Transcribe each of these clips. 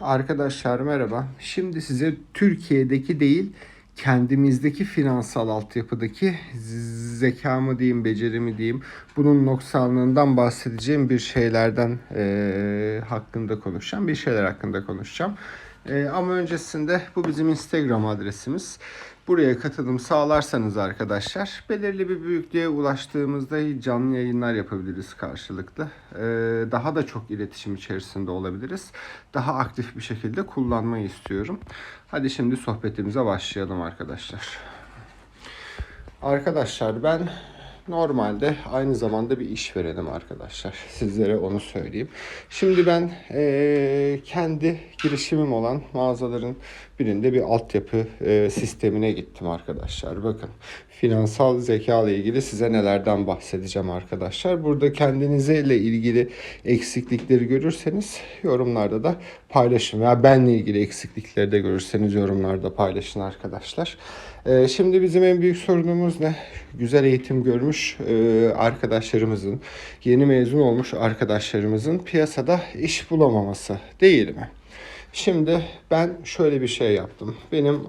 Arkadaşlar merhaba. Şimdi size Türkiye'deki değil kendimizdeki finansal altyapıdaki zeka mı diyeyim, beceri mi diyeyim bunun noksanlığından bahsedeceğim bir şeylerden eee, hakkında konuşacağım. Bir şeyler hakkında konuşacağım. Eee, ama öncesinde bu bizim Instagram adresimiz. Buraya katılım sağlarsanız arkadaşlar belirli bir büyüklüğe ulaştığımızda canlı yayınlar yapabiliriz karşılıklı. Ee, daha da çok iletişim içerisinde olabiliriz. Daha aktif bir şekilde kullanmayı istiyorum. Hadi şimdi sohbetimize başlayalım arkadaşlar. Arkadaşlar ben normalde aynı zamanda bir işverenim arkadaşlar. Sizlere onu söyleyeyim. Şimdi ben eee, kendi girişimim olan mağazaların birinde bir altyapı eee, sistemine gittim arkadaşlar. Bakın finansal zeka ile ilgili size nelerden bahsedeceğim arkadaşlar. Burada kendinizle ilgili eksiklikleri görürseniz yorumlarda da paylaşın. Veya benle ilgili eksiklikleri de görürseniz yorumlarda paylaşın arkadaşlar. Ee, şimdi bizim en büyük sorunumuz ne? Güzel eğitim görmüş e, arkadaşlarımızın, yeni mezun olmuş arkadaşlarımızın piyasada iş bulamaması değil mi? Şimdi ben şöyle bir şey yaptım. Benim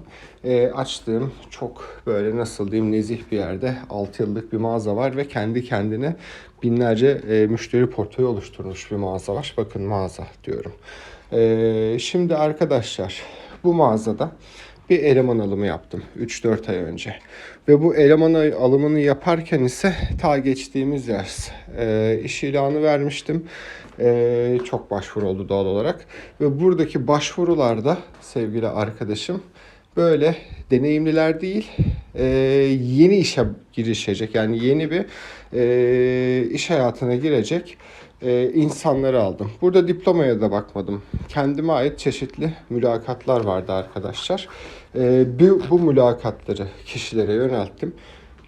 e, açtığım çok böyle nasıl diyeyim nezih bir yerde 6 yıllık bir mağaza var ve kendi kendine binlerce e, müşteri portföyü oluşturmuş bir mağaza var. Bakın mağaza diyorum. E, şimdi arkadaşlar bu mağazada bir eleman alımı yaptım 3-4 ay önce. Ve bu eleman alımını yaparken ise ta geçtiğimiz yaz e, iş ilanı vermiştim. E, çok başvuru oldu doğal olarak. Ve buradaki başvurularda sevgili arkadaşım böyle deneyimliler değil e, yeni işe girişecek yani yeni bir e, iş hayatına girecek e, insanları aldım. Burada diplomaya da bakmadım. Kendime ait çeşitli mülakatlar vardı arkadaşlar. E, bu, bu mülakatları kişilere yönelttim.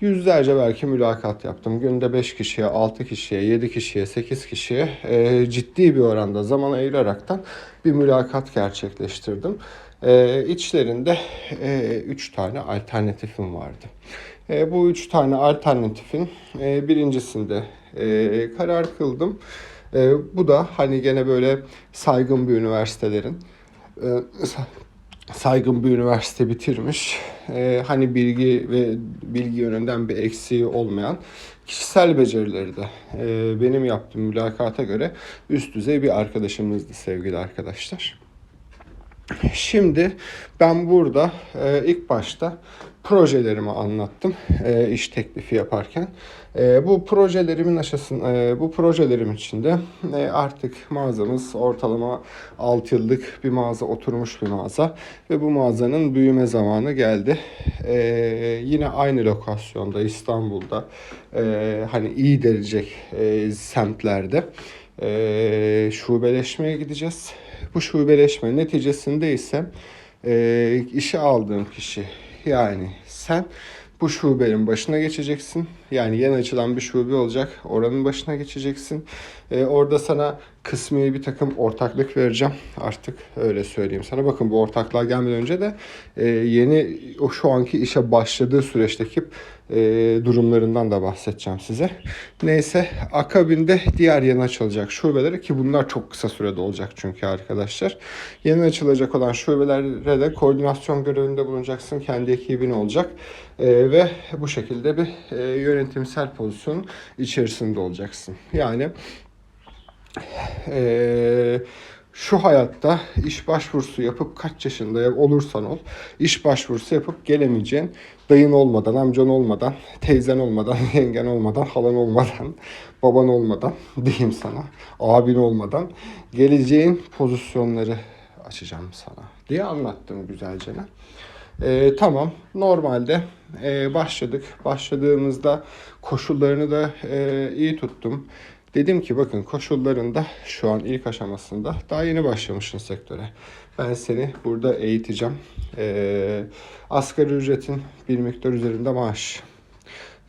Yüzlerce belki mülakat yaptım. Günde 5 kişiye, 6 kişiye, 7 kişiye, 8 kişiye e, ciddi bir oranda zaman ayıraraktan bir mülakat gerçekleştirdim. E, içlerinde 3 tane alternatifim vardı. E, bu üç tane alternatifin e, birincisinde e, karar kıldım. E, bu da hani gene böyle saygın bir üniversitelerin e, saygın bir üniversite bitirmiş. E, hani bilgi ve bilgi yönünden bir eksiği olmayan kişisel becerileri de e, benim yaptığım mülakata göre üst düzey bir arkadaşımızdı sevgili arkadaşlar. Şimdi ben burada e, ilk başta projelerimi anlattım e, iş teklifi yaparken. E, bu projelerimin aşasın, e, bu projelerim içinde e, artık mağazamız ortalama 6 yıllık bir mağaza, oturmuş bir mağaza ve bu mağazanın büyüme zamanı geldi. E, yine aynı lokasyonda İstanbul'da e, hani iyi derecek e, semtlerde e, şubeleşmeye gideceğiz. Bu şubeleşme neticesinde ise e, işe aldığım kişi yani sen bu şubenin başına geçeceksin. Yani yeni açılan bir şube olacak. Oranın başına geçeceksin. E, orada sana kısmi bir takım ortaklık vereceğim. Artık öyle söyleyeyim sana. Bakın bu ortaklığa gelmeden önce de e, yeni o şu anki işe başladığı süreçteki e, durumlarından da bahsedeceğim size. Neyse akabinde diğer yeni açılacak şubelere ki bunlar çok kısa sürede olacak çünkü arkadaşlar. Yeni açılacak olan şubelere de koordinasyon görevinde bulunacaksın. Kendi ekibin olacak. E, ve bu şekilde bir e, yönetimsel pozisyon içerisinde olacaksın. Yani e, şu hayatta iş başvurusu yapıp kaç yaşında olursan ol iş başvurusu yapıp gelemeyeceğin dayın olmadan, amcan olmadan, teyzen olmadan, yengen olmadan, halan olmadan, baban olmadan diyeyim sana, abin olmadan geleceğin pozisyonları açacağım sana diye anlattım güzelce. Ee, tamam normalde e, başladık. Başladığımızda koşullarını da e, iyi tuttum. Dedim ki bakın koşullarında şu an ilk aşamasında daha yeni başlamışsın sektöre. Ben seni burada eğiteceğim. Ee, asgari ücretin bir miktar üzerinde maaş.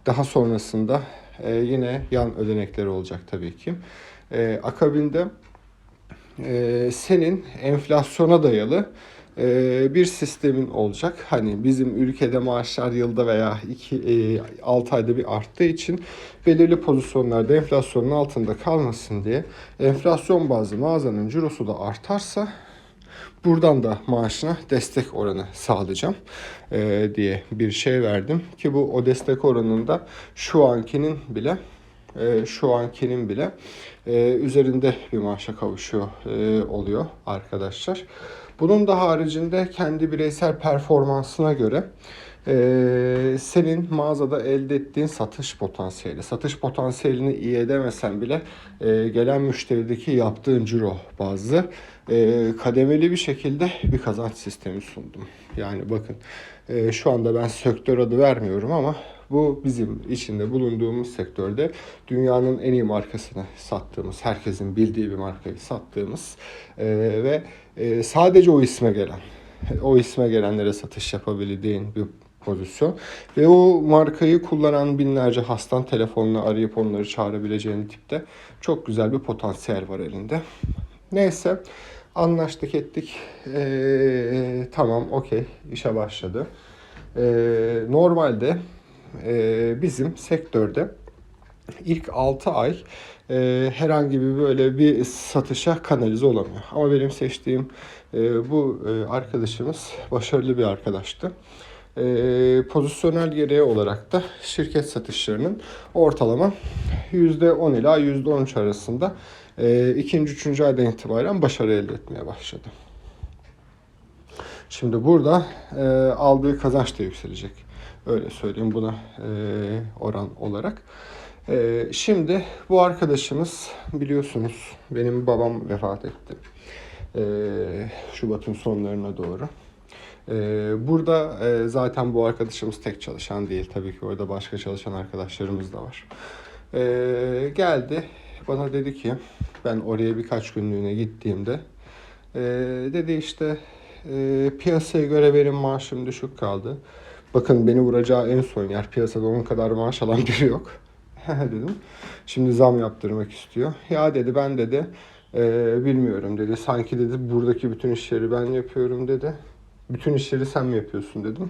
Daha sonrasında e, yine yan ödenekleri olacak tabii ki. E, akabinde e, senin enflasyona dayalı e, bir sistemin olacak. Hani bizim ülkede maaşlar yılda veya 2 e, 6 ayda bir arttığı için belirli pozisyonlarda enflasyonun altında kalmasın diye enflasyon bazlı mağazanın cirosu da artarsa buradan da maaşına destek oranı sağlayacağım e, diye bir şey verdim ki bu o destek oranında şu ankinin bile e, şu ankinin bile e, üzerinde bir maaşa kavuşuyor e, oluyor arkadaşlar. Bunun da haricinde kendi bireysel performansına göre e, senin mağazada elde ettiğin satış potansiyeli, satış potansiyelini iyi edemesen bile e, gelen müşterideki yaptığın ciro bazlı e, kademeli bir şekilde bir kazanç sistemi sundum. Yani bakın e, şu anda ben sektör adı vermiyorum ama bu bizim içinde bulunduğumuz sektörde dünyanın en iyi markasını sattığımız, herkesin bildiği bir markayı sattığımız e, ve e, sadece o isme gelen, o isme gelenlere satış yapabildiğin bir pozisyon. Ve o markayı kullanan binlerce hastan telefonla arayıp onları çağırabileceğin tipte çok güzel bir potansiyel var elinde. Neyse anlaştık ettik. Ee, tamam okey işe başladı. Ee, normalde e, bizim sektörde ilk 6 ay e, herhangi bir böyle bir satışa kanalize olamıyor. Ama benim seçtiğim e, bu e, arkadaşımız başarılı bir arkadaştı. E, pozisyonel gereği olarak da şirket satışlarının ortalama %10 ila %13 arasında e, ikinci, üçüncü aydan itibaren başarı elde etmeye başladı. Şimdi burada e, aldığı kazanç da yükselecek. Öyle söyleyeyim buna e, oran olarak. E, şimdi bu arkadaşımız biliyorsunuz benim babam vefat etti. E, Şubat'ın sonlarına doğru. E, burada e, zaten bu arkadaşımız tek çalışan değil. Tabii ki orada başka çalışan arkadaşlarımız da var. E, geldi bana dedi ki ben oraya birkaç günlüğüne gittiğimde e, dedi işte e, piyasaya göre benim maaşım düşük kaldı. Bakın beni vuracağı en son yer piyasada onun kadar maaş alan biri yok. dedim. Şimdi zam yaptırmak istiyor. Ya dedi ben dedi e, bilmiyorum dedi. Sanki dedi buradaki bütün işleri ben yapıyorum dedi. Bütün işleri sen mi yapıyorsun dedim.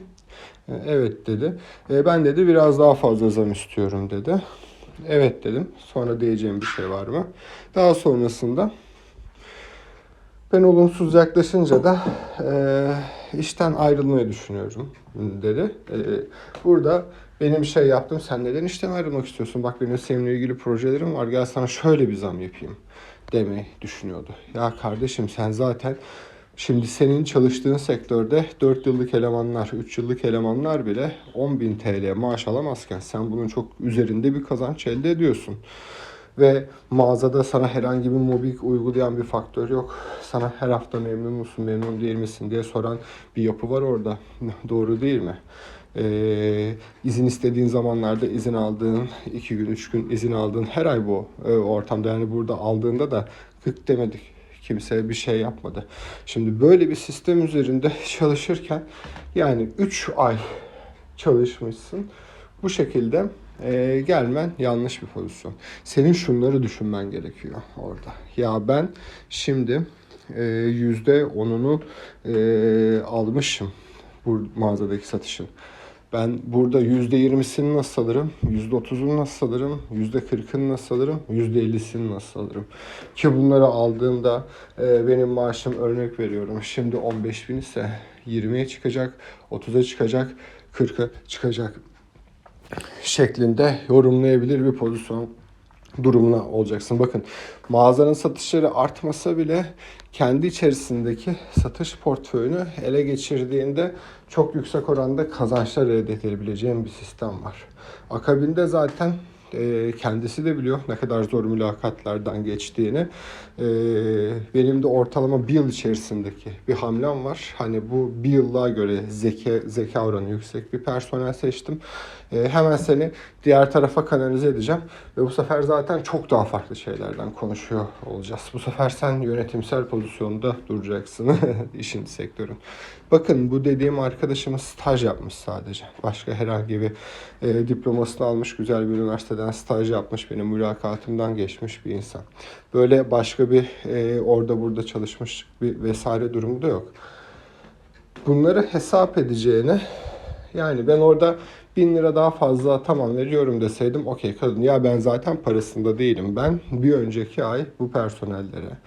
E, evet dedi. E, ben dedi biraz daha fazla zam istiyorum dedi. Evet dedim. Sonra diyeceğim bir şey var mı? Daha sonrasında ben olumsuz yaklaşınca da e, işten ayrılmayı düşünüyorum dedi. E, burada benim şey yaptım sen neden işten ayrılmak istiyorsun? Bak benim seninle ilgili projelerim var gel sana şöyle bir zam yapayım demeyi düşünüyordu. Ya kardeşim sen zaten Şimdi senin çalıştığın sektörde 4 yıllık elemanlar, 3 yıllık elemanlar bile 10.000 TL maaş alamazken sen bunun çok üzerinde bir kazanç elde ediyorsun. Ve mağazada sana herhangi bir mobbing uygulayan bir faktör yok. Sana her hafta memnun musun, memnun değil misin diye soran bir yapı var orada. Doğru değil mi? Ee, izin istediğin zamanlarda izin aldığın, iki gün, üç gün izin aldığın her ay bu e, ortamda. Yani burada aldığında da 40 demedik kimse bir şey yapmadı. Şimdi böyle bir sistem üzerinde çalışırken yani 3 ay çalışmışsın. Bu şekilde e, gelmen yanlış bir pozisyon. Senin şunları düşünmen gerekiyor orada. Ya ben şimdi e, yüzde onunu e, almışım bu mağazadaki satışın. Ben burada yüzde yirmisini nasıl alırım, yüzde otuzunu nasıl alırım, yüzde kırkını nasıl alırım, yüzde ellisini nasıl alırım? Ki bunları aldığımda e, benim maaşım örnek veriyorum. Şimdi 15 bin ise 20'ye çıkacak, 30'a çıkacak, 40'a çıkacak şeklinde yorumlayabilir bir pozisyon durumuna olacaksın. Bakın mağazanın satışları artmasa bile kendi içerisindeki satış portföyünü ele geçirdiğinde çok yüksek oranda kazançlar elde edebileceğin bir sistem var. Akabinde zaten e, kendisi de biliyor ne kadar zor mülakatlardan geçtiğini. E, benim de ortalama bir yıl içerisindeki bir hamlem var. Hani bu bir yıllığa göre zeka, zeka oranı yüksek bir personel seçtim. E, hemen seni diğer tarafa kanalize edeceğim. Ve bu sefer zaten çok daha farklı şeylerden konuşuyor olacağız. Bu sefer sen yönetimsel pozisyonda duracaksın işin sektörün. Bakın bu dediğim arkadaşımız staj yapmış sadece. Başka herhangi bir e, diplomasını almış güzel bir üniversiteden staj yapmış benim mülakatımdan geçmiş bir insan. Böyle başka bir e, orada burada çalışmış bir vesaire durumu da yok. Bunları hesap edeceğine yani ben orada bin lira daha fazla tamam veriyorum deseydim okey kadın ya ben zaten parasında değilim. Ben bir önceki ay bu personellere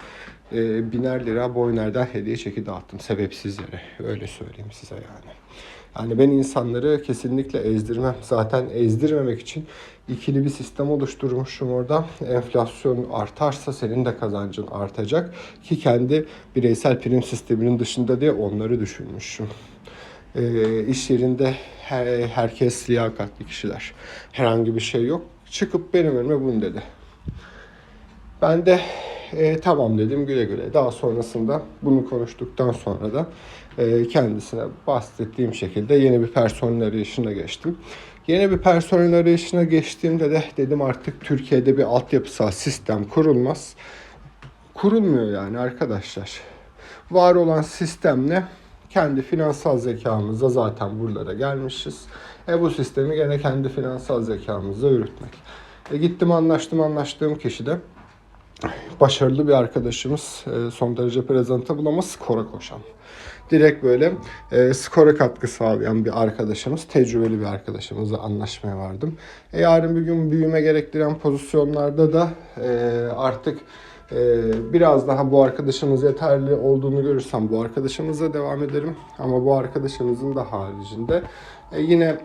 e, biner lira Boyner'den hediye çeki dağıttım sebepsiz yere. Öyle söyleyeyim size yani. Yani ben insanları kesinlikle ezdirmem. Zaten ezdirmemek için ikili bir sistem oluşturmuşum orada. Enflasyon artarsa senin de kazancın artacak. Ki kendi bireysel prim sisteminin dışında diye onları düşünmüşüm. E, iş yerinde her, herkes liyakatli kişiler. Herhangi bir şey yok. Çıkıp benim önüme bunu dedi. Ben de e, tamam dedim güle güle. Daha sonrasında bunu konuştuktan sonra da e, kendisine bahsettiğim şekilde yeni bir personel arayışına geçtim. Yeni bir personel arayışına geçtiğimde de dedim artık Türkiye'de bir altyapısal sistem kurulmaz. Kurulmuyor yani arkadaşlar. Var olan sistemle kendi finansal zekamızla zaten buralara gelmişiz. E bu sistemi gene kendi finansal zekamızla yürütmek. E gittim anlaştım anlaştığım kişi de başarılı bir arkadaşımız e, son derece prezentable ama skora koşan. Direkt böyle e, skora katkı sağlayan bir arkadaşımız, tecrübeli bir arkadaşımızla anlaşmaya vardım. E, yarın bir gün büyüme gerektiren pozisyonlarda da e, artık e, biraz daha bu arkadaşımız yeterli olduğunu görürsem bu arkadaşımızla devam ederim. Ama bu arkadaşımızın da haricinde e, yine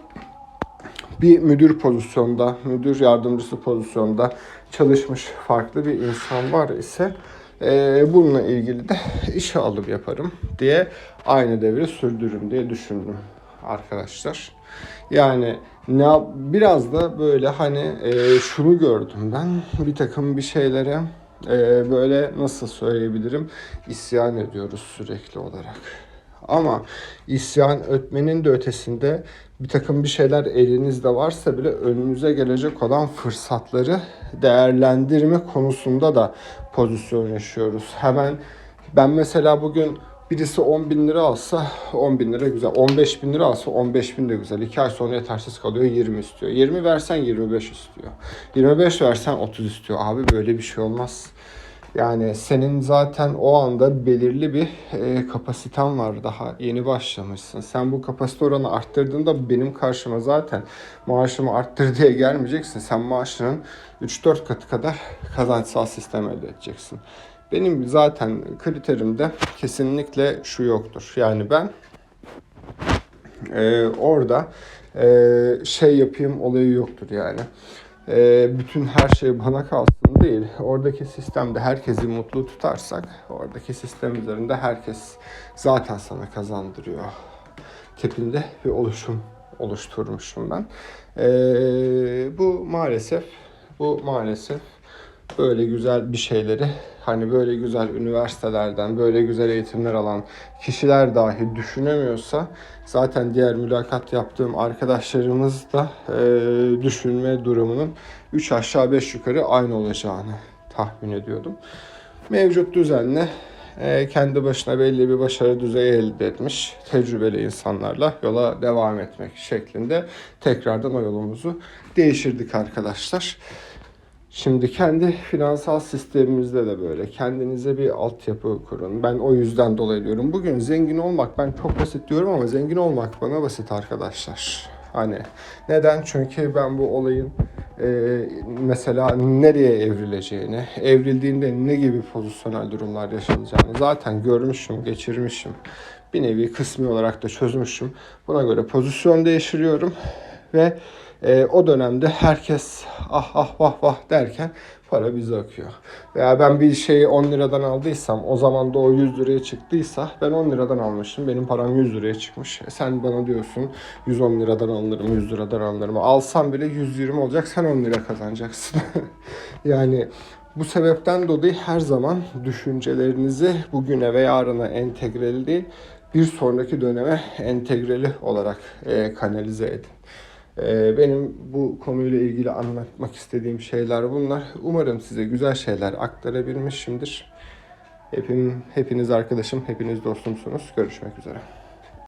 bir müdür pozisyonda, müdür yardımcısı pozisyonda çalışmış farklı bir insan var ise e, bununla ilgili de işe alıp yaparım diye aynı devri sürdürürüm diye düşündüm arkadaşlar. Yani ne biraz da böyle hani e, şunu gördüm ben bir takım bir şeylere e, böyle nasıl söyleyebilirim isyan ediyoruz sürekli olarak. Ama isyan ötmenin de ötesinde bir takım bir şeyler elinizde varsa bile önünüze gelecek olan fırsatları değerlendirme konusunda da pozisyon yaşıyoruz. Hemen ben mesela bugün birisi 10 bin lira alsa 10 bin lira güzel. 15 bin lira alsa 15 bin de güzel. 2 ay sonra yetersiz kalıyor 20 istiyor. 20 versen 25 istiyor. 25 versen 30 istiyor. Abi böyle bir şey olmaz. Yani senin zaten o anda belirli bir e, kapasiten var daha yeni başlamışsın. Sen bu kapasite oranı arttırdığında benim karşıma zaten maaşımı arttır diye gelmeyeceksin. Sen maaşının 3-4 katı kadar kazançsal sistem elde edeceksin. Benim zaten kriterimde kesinlikle şu yoktur. Yani ben e, orada e, şey yapayım olayı yoktur yani. E, bütün her şey bana kalsın değil. Oradaki sistemde herkesi mutlu tutarsak, oradaki sistem üzerinde herkes zaten sana kazandırıyor. Tipinde bir oluşum oluşturmuşum ben. E, bu maalesef, bu maalesef böyle güzel bir şeyleri hani böyle güzel üniversitelerden böyle güzel eğitimler alan kişiler dahi düşünemiyorsa zaten diğer mülakat yaptığım arkadaşlarımız da e, düşünme durumunun 3 aşağı 5 yukarı aynı olacağını tahmin ediyordum. Mevcut düzenle e, kendi başına belli bir başarı düzeyi elde etmiş tecrübeli insanlarla yola devam etmek şeklinde tekrardan o yolumuzu değiştirdik arkadaşlar. Şimdi kendi finansal sistemimizde de böyle. Kendinize bir altyapı kurun. Ben o yüzden dolayı diyorum. Bugün zengin olmak ben çok basit diyorum ama zengin olmak bana basit arkadaşlar. Hani neden? Çünkü ben bu olayın e, mesela nereye evrileceğini, evrildiğinde ne gibi pozisyonel durumlar yaşanacağını zaten görmüşüm, geçirmişim. Bir nevi kısmi olarak da çözmüşüm. Buna göre pozisyon değiştiriyorum ve e, o dönemde herkes ah ah vah vah derken para bize akıyor. Veya ben bir şeyi 10 liradan aldıysam o zaman da o 100 liraya çıktıysa ben 10 liradan almışım. Benim param 100 liraya çıkmış. E sen bana diyorsun 110 liradan alırım, 100 liradan alırım. Alsam bile 120 olacak sen 10 lira kazanacaksın. yani bu sebepten dolayı her zaman düşüncelerinizi bugüne ve yarına entegreli değil bir sonraki döneme entegreli olarak e, kanalize edin. Ee, Benim bu konuyla ilgili anlatmak istediğim şeyler bunlar. Umarım size güzel şeyler aktarabilmişimdir. Hepin, hepiniz arkadaşım, hepiniz dostumsunuz. Görüşmek üzere.